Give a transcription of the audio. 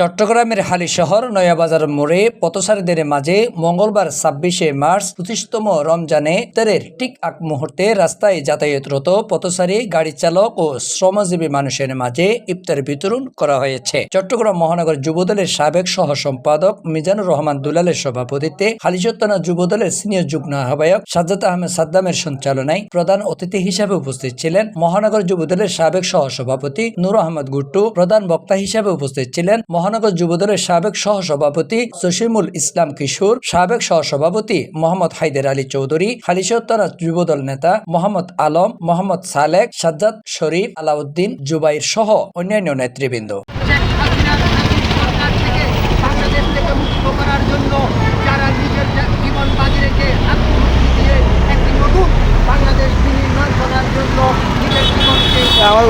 চট্টগ্রামের হালি শহর, নয়াবাজার মোড়ে পথচারীদের মাঝে মঙ্গলবার ছাব্বিশে মার্চ পঁচিশতম রমজানে ইফতারের ঠিক আগ মুহূর্তে রাস্তায় যাতায়াতরত পথচারী, গাড়ি চালক ও শ্রমজীবী মানুষের মাঝে ইফতার বিতরণ করা হয়েছে। চট্টগ্রাম মহানগর যুবদলের সাবেক সহ সম্পাদক মিজানুর রহমান দুলালের সভাপতিত্বে হালিচত্তনা যুবদলের সিনিয়র যুগ্ম আহ্বায়ক সাজ্জাদ আহমেদ সাদ্দামের সঞ্চালনায় প্রধান অতিথি হিসাবে উপস্থিত ছিলেন মহানগর যুবদলের সাবেক সহ সভাপতি নূর আহমদ গুট্টু, প্রধান বক্তা হিসাবে উপস্থিত ছিলেন মহানগর যুবদলের সাবেক সহসভাপতি সসিমুল ইসলাম কিশোর, সাবেক সহসভাপতি মোহাম্মদ হাইদের আলী চৌধুরী হালিশতরা যুবদল নেতা মোহাম্মদ আলম, মোহাম্মদ সালেক, সাজ্জাদ শরীফ, আলাউদ্দিন, জুবাইর সহ অন্যান্য নেতৃবৃন্দ। আমার